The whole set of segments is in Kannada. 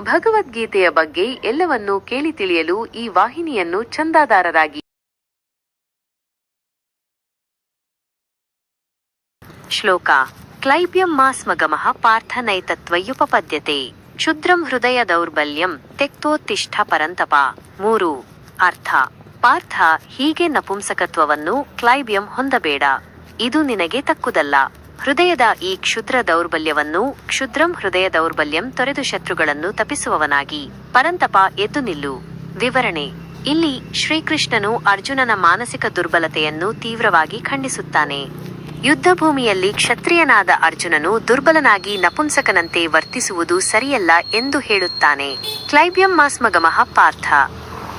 ಭಗವದ್ಗೀತೆಯ ಬಗ್ಗೆ ಎಲ್ಲವನ್ನೂ ಕೇಳಿ ತಿಳಿಯಲು ಈ ವಾಹಿನಿಯನ್ನು ಚಂದಾದಾರರಾಗಿ ಶ್ಲೋಕ. ಕ್ಲೈಬ್ಯಂ ಮಾಸ್ಮಗಮಃ ಪಾರ್ಥ ನೈತತ್ವಯುಪಪದ್ಯತೆ ಕ್ಷುದ್ರಂ ಹೃದಯ ದೌರ್ಬಲ್ಯಂ ತೆಕ್ತೋತ್ತಿಷ್ಠ ಪರಂತಪ. ಮೂರು. ಅರ್ಥ. ಪಾರ್ಥ ಹೀಗೆ ನಪುಂಸಕತ್ವವನ್ನು ಕ್ಲೈಬ್ಯಂ ಹೊಂದಬೇಡ. ಇದು ನಿನಗೆ ತಕ್ಕುದಲ್ಲ. ಹೃದಯದ ಈ ಕ್ಷುದ್ರ ದೌರ್ಬಲ್ಯವನ್ನು, ಕ್ಷುದ್ರಂ ಹೃದಯ ದೌರ್ಬಲ್ಯಂ ತೊರೆದು ಶತ್ರುಗಳನ್ನು ತಪ್ಪಿಸುವವನಾಗಿ. ಪರಂತಪ ಎದ್ದು ನಿಲ್ಲು. ವಿವರಣೆ. ಇಲ್ಲಿ ಶ್ರೀಕೃಷ್ಣನು ಅರ್ಜುನನ ಮಾನಸಿಕ ದುರ್ಬಲತೆಯನ್ನು ತೀವ್ರವಾಗಿ ಖಂಡಿಸುತ್ತಾನೆ. ಯುದ್ಧಭೂಮಿಯಲ್ಲಿ ಕ್ಷತ್ರಿಯನಾದ ಅರ್ಜುನನು ದುರ್ಬಲನಾಗಿ ನಪುಂಸಕನಂತೆ ವರ್ತಿಸುವುದು ಸರಿಯಲ್ಲ ಎಂದು ಹೇಳುತ್ತಾನೆ. ಕ್ಲೈಬ್ಯಂ ಮಾಸ್ಮಗಮಃ ಪಾರ್ಥ.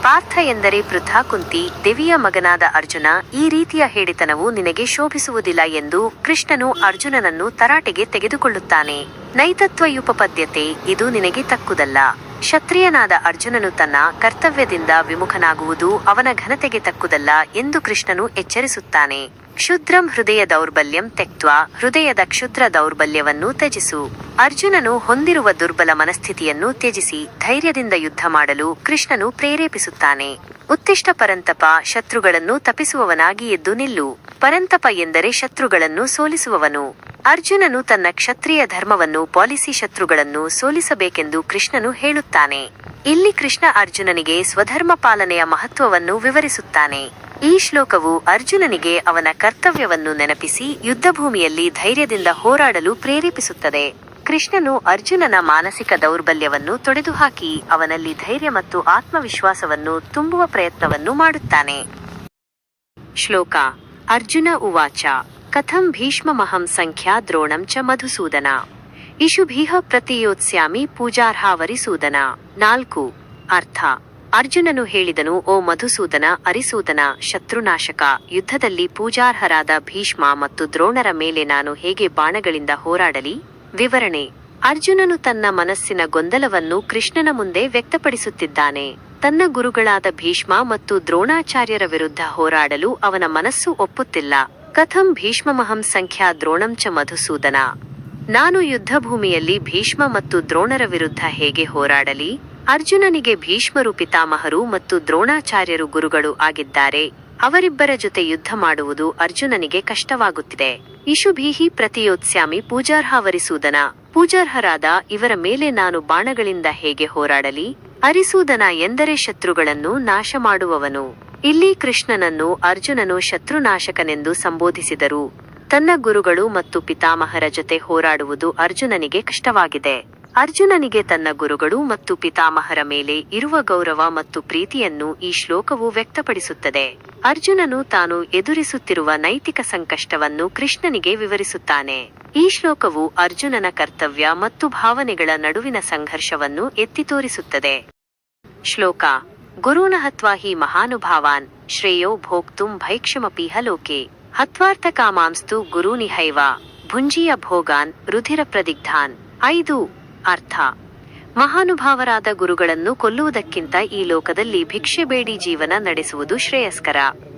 ಪಾರ್ಥ ಎಂದರೆ ಪೃಥಾ ಕುಂತಿ, ದೇವಿಯ ಮಗನಾದ ಅರ್ಜುನ. ಈ ರೀತಿಯ ಹೇಳಿತನವು ನಿನಗೆ ಶೋಭಿಸುವುದಿಲ್ಲ ಎಂದು ಕೃಷ್ಣನು ಅರ್ಜುನನನ್ನು ತರಾಟೆಗೆ ತೆಗೆದುಕೊಳ್ಳುತ್ತಾನೆ. ನೈತತ್ವಯುಪಪದ್ಯತೆ ಇದು ನಿನಗೆ ತಕ್ಕುದಲ್ಲ. ಕ್ಷತ್ರಿಯನಾದ ಅರ್ಜುನನು ತನ್ನ ಕರ್ತವ್ಯದಿಂದ ವಿಮುಖನಾಗುವುದು ಅವನ ಘನತೆಗೆ ತಕ್ಕುದಲ್ಲ ಎಂದು ಕೃಷ್ಣನು ಎಚ್ಚರಿಸುತ್ತಾನೆ. ಕ್ಷುದ್ರಂ ಹೃದಯ ದೌರ್ಬಲ್ಯಂ ತೆಕ್ತ್ವ, ಹೃದಯದ ಕ್ಷುದ್ರ ದೌರ್ಬಲ್ಯವನ್ನು ತ್ಯಜಿಸು. ಅರ್ಜುನನು ಹೊಂದಿರುವ ದುರ್ಬಲ ಮನಸ್ಥಿತಿಯನ್ನು ತ್ಯಜಿಸಿ, ಧೈರ್ಯದಿಂದ ಯುದ್ಧ ಮಾಡಲು ಕೃಷ್ಣನು ಪ್ರೇರೇಪಿಸುತ್ತಾನೆ. ಉತ್ತಿಷ್ಟ ಪರಂತಪ ಶತ್ರುಗಳನ್ನು ತಪಿಸುವವನಾಗಿ ಎದ್ದು ನಿಲ್ಲು. ಪರಂತಪ ಎಂದರೆ ಶತ್ರುಗಳನ್ನು ಸೋಲಿಸುವವನು. ಅರ್ಜುನನು ತನ್ನ ಕ್ಷತ್ರಿಯ ಧರ್ಮವನ್ನು ಪಾಲಿಸಿ ಶತ್ರುಗಳನ್ನು ಸೋಲಿಸಬೇಕೆಂದು ಕೃಷ್ಣನು ಹೇಳುತ್ತಾನೆ. ಇಲ್ಲಿ ಕೃಷ್ಣ ಅರ್ಜುನನಿಗೆ ಸ್ವಧರ್ಮ ಪಾಲನೆಯ ಮಹತ್ವವನ್ನು ವಿವರಿಸುತ್ತಾನೆ. ಈ ಶ್ಲೋಕವು ಅರ್ಜುನನಿಗೆ ಅವನ ಕರ್ತವ್ಯವನ್ನು ನೆನಪಿಸಿ ಯುದ್ಧಭೂಮಿಯಲ್ಲಿ ಧೈರ್ಯದಿಂದ ಹೋರಾಡಲು ಪ್ರೇರೇಪಿಸುತ್ತದೆ. ಕೃಷ್ಣನು ಅರ್ಜುನನ ಮಾನಸಿಕ ದೌರ್ಬಲ್ಯವನ್ನು ತೊಡೆದುಹಾಕಿ ಅವನಲ್ಲಿ ಧೈರ್ಯ ಮತ್ತು ಆತ್ಮವಿಶ್ವಾಸವನ್ನು ತುಂಬುವ ಪ್ರಯತ್ನವನ್ನು ಮಾಡುತ್ತಾನೆ. ಶ್ಲೋಕ, ಅರ್ಜುನ ಉವಾಚ, ಕಥಂ ಭೀಷ್ಮಮಹಂ ಸಂಖ್ಯಾ ದ್ರೋಣಂ ಚ ಮಧುಸೂದನ. ಇಶುಭೀಹ ಪ್ರತಿಯೋತ್ಸ್ಯಾಮಿ ಪೂಜಾರ್ಹಾವರಿಸೂದನ. ನಾಲ್ಕು, ಅರ್ಥ ಅರ್ಜುನನು ಹೇಳಿದನು, ಓ ಮಧುಸೂದನ, ಅರಿಸೂದನ, ಶತ್ರುನಾಶಕ, ಯುದ್ಧದಲ್ಲಿ ಪೂಜಾರ್ಹರಾದ ಭೀಷ್ಮ ಮತ್ತು ದ್ರೋಣರ ಮೇಲೆ ನಾನು ಹೇಗೆ ಬಾಣಗಳಿಂದ ಹೋರಾಡಲಿ? ವಿವರಣೆ. ಅರ್ಜುನನು ತನ್ನ ಮನಸ್ಸಿನ ಗೊಂದಲವನ್ನು ಕೃಷ್ಣನ ಮುಂದೆ ವ್ಯಕ್ತಪಡಿಸುತ್ತಿದ್ದಾನೆ. ತನ್ನ ಗುರುಗಳಾದ ಭೀಷ್ಮ ಮತ್ತು ದ್ರೋಣಾಚಾರ್ಯರ ವಿರುದ್ಧ ಹೋರಾಡಲು ಅವನ ಮನಸ್ಸು ಒಪ್ಪುತ್ತಿಲ್ಲ. ಕಥಂ ಭೀಷ್ಮಮಹಂ ಸಂಖ್ಯಾ ದ್ರೋಣಂ ಚ ಮಧುಸೂದನ. ನಾನು ಯುದ್ಧಭೂಮಿಯಲ್ಲಿ ಭೀಷ್ಮ ಮತ್ತು ದ್ರೋಣರ ವಿರುದ್ಧ ಹೇಗೆ ಹೋರಾಡಲಿ? ಅರ್ಜುನನಿಗೆ ಭೀಷ್ಮರು ಪಿತಾಮಹರು ಮತ್ತು ದ್ರೋಣಾಚಾರ್ಯರು ಗುರುಗಳು ಆಗಿದ್ದಾರೆ. ಅವರಿಬ್ಬರ ಜೊತೆ ಯುದ್ಧ ಮಾಡುವುದು ಅರ್ಜುನನಿಗೆ ಕಷ್ಟವಾಗುತ್ತಿದೆ. ಇಶುಭೀಹಿ ಪ್ರತಿಯೋತ್ಸ್ಯಾಮಿ ಪೂಜಾರ್ಹಾವರಿಸೂದನ ಪೂಜಾರ್ಹರಾದ ಇವರ ಮೇಲೆ ನಾನು ಬಾಣಗಳಿಂದ ಹೇಗೆ ಹೋರಾಡಲಿ? ಅರಿಸೂದನ ಎಂದರೆ ಶತ್ರುಗಳನ್ನು ನಾಶ ಮಾಡುವವನು. ಇಲ್ಲಿ ಕೃಷ್ಣನನ್ನು ಅರ್ಜುನನು ಶತ್ರುನಾಶಕನೆಂದು ಸಂಬೋಧಿಸಿದರು. ತನ್ನ ಗುರುಗಳು ಮತ್ತು ಪಿತಾಮಹರ ಜೊತೆ ಹೋರಾಡುವುದು ಅರ್ಜುನನಿಗೆ ಕಷ್ಟವಾಗಿದೆ. ಅರ್ಜುನನಿಗೆ ತನ್ನ ಗುರುಗಳು ಮತ್ತು ಪಿತಾಮಹರ ಮೇಲೆ ಇರುವ ಗೌರವ ಮತ್ತು ಪ್ರೀತಿಯನ್ನು ಈ ಶ್ಲೋಕವು ವ್ಯಕ್ತಪಡಿಸುತ್ತದೆ. ಅರ್ಜುನನು ತಾನು ಎದುರಿಸುತ್ತಿರುವ ನೈತಿಕ ಸಂಕಷ್ಟವನ್ನು ಕೃಷ್ಣನಿಗೆ ವಿವರಿಸುತ್ತಾನೆ. ಈ ಶ್ಲೋಕವು ಅರ್ಜುನನ ಕರ್ತವ್ಯ ಮತ್ತು ಭಾವನೆಗಳ ನಡುವಿನ ಸಂಘರ್ಷವನ್ನು ಎತ್ತಿ ತೋರಿಸುತ್ತದೆ. ಶ್ಲೋಕ ಗುರುನ ಹತ್ವಾ ಹಿ ಮಹಾನುಭಾವಾನ್, ಶ್ರೇಯೋ ಭೋಕ್ತುಂ ಭೈಕ್ಷಮಪಿಹ ಲೋಕೆ ಹತ್ವಾರ್ಥ ಕಾಮಾಂಸ್ತು ಗುರುನಿಹೈವ, ಭುಂಜಿಯ ಭೋಗಾನ್ ರುಧಿರ ಪ್ರದಿಗ್ಧಾನ್ ಐದು ಅರ್ಥ. ಮಹಾನುಭಾವರಾದ ಗುರುಗಳನ್ನು ಕೊಲ್ಲುವುದಕ್ಕಿಂತ ಈ ಲೋಕದಲ್ಲಿ ಭಿಕ್ಷೆ ಬೇಡಿ ಜೀವನ ನಡೆಸುವುದು ಶ್ರೇಯಸ್ಕರ.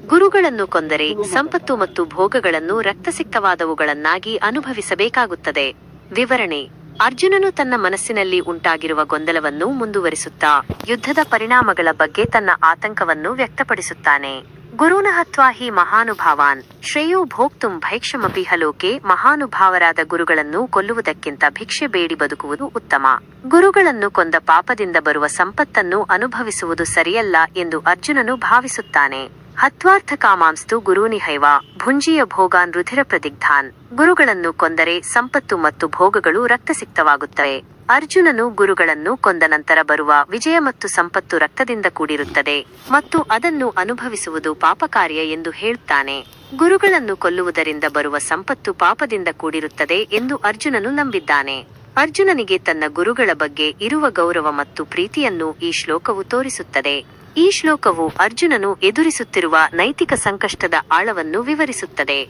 ಗುರುಗಳನ್ನು ಕೊಂದರೆ ಸಂಪತ್ತು ಮತ್ತು ಭೋಗಗಳನ್ನು ರಕ್ತಸಿಕ್ತವಾದವುಗಳನ್ನಾಗಿ ಅನುಭವಿಸಬೇಕಾಗುತ್ತದೆ. ವಿವರಣೆ. ಅರ್ಜುನನು ತನ್ನ ಮನಸ್ಸಿನಲ್ಲಿ ಉಂಟಾಗಿರುವ ಗೊಂದಲವನ್ನು ಮುಂದುವರಿಸುತ್ತಾ, ಯುದ್ಧದ ಪರಿಣಾಮಗಳ ಬಗ್ಗೆ ತನ್ನ ಆತಂಕವನ್ನು ವ್ಯಕ್ತಪಡಿಸುತ್ತಾನೆ. ಗುರುನ ಹತ್ವಾ ಹಿ ಮಹಾನುಭಾವಾನ್. ಶ್ರೇಯೋ ಭೋಕ್ತುಂ ಭೈಕ್ಷಮಪಿ ಹಲೋಕೆ ಮಹಾನುಭಾವರಾದ ಗುರುಗಳನ್ನು ಕೊಲ್ಲುವುದಕ್ಕಿಂತ ಭಿಕ್ಷೆ ಬೇಡಿ ಬದುಕುವುದು ಉತ್ತಮ. ಗುರುಗಳನ್ನು ಕೊಂದ ಪಾಪದಿಂದ ಬರುವ ಸಂಪತ್ತನ್ನು ಅನುಭವಿಸುವುದು ಸರಿಯಲ್ಲ ಎಂದು ಅರ್ಜುನನು ಭಾವಿಸುತ್ತಾನೆ. ಹತ್ವಾರ್ಥ ಕಾಮಾಂಸ್ತು ಗುರುನಿಹೈವ, ಭುಂಜಿಯ ಭೋಗಾನ್ ರುಧಿರ ಪ್ರದಿಗ್ಧಾನ್ ಗುರುಗಳನ್ನು ಕೊಂದರೆ ಸಂಪತ್ತು ಮತ್ತು ಭೋಗಗಳು ರಕ್ತಸಿಕ್ತವಾಗುತ್ತವೆ. ಅರ್ಜುನನು ಗುರುಗಳನ್ನು ಕೊಂದ ನಂತರ ಬರುವ ವಿಜಯ ಮತ್ತು ಸಂಪತ್ತು ರಕ್ತದಿಂದ ಕೂಡಿರುತ್ತದೆ ಮತ್ತು ಅದನ್ನು ಅನುಭವಿಸುವುದು ಪಾಪಕಾರ್ಯ ಎಂದು ಹೇಳುತ್ತಾನೆ ಗುರುಗಳನ್ನು ಕೊಲ್ಲುವುದರಿಂದ ಬರುವ ಸಂಪತ್ತು ಪಾಪದಿಂದ ಕೂಡಿರುತ್ತದೆ ಎಂದು ಅರ್ಜುನನು ನಂಬಿದ್ದಾನೆ. ಅರ್ಜುನನಿಗೆ ತನ್ನ ಗುರುಗಳ ಬಗ್ಗೆ ಇರುವ ಗೌರವ ಮತ್ತು ಪ್ರೀತಿಯನ್ನು ಈ ಶ್ಲೋಕವು ತೋರಿಸುತ್ತದೆ. ಈ ಶ್ಲೋಕವು ಅರ್ಜುನನು ಎದುರಿಸುತ್ತಿರುವ ನೈತಿಕ ಸಂಕಷ್ಟದ ಆಳವನ್ನು ವಿವರಿಸುತ್ತದೆ.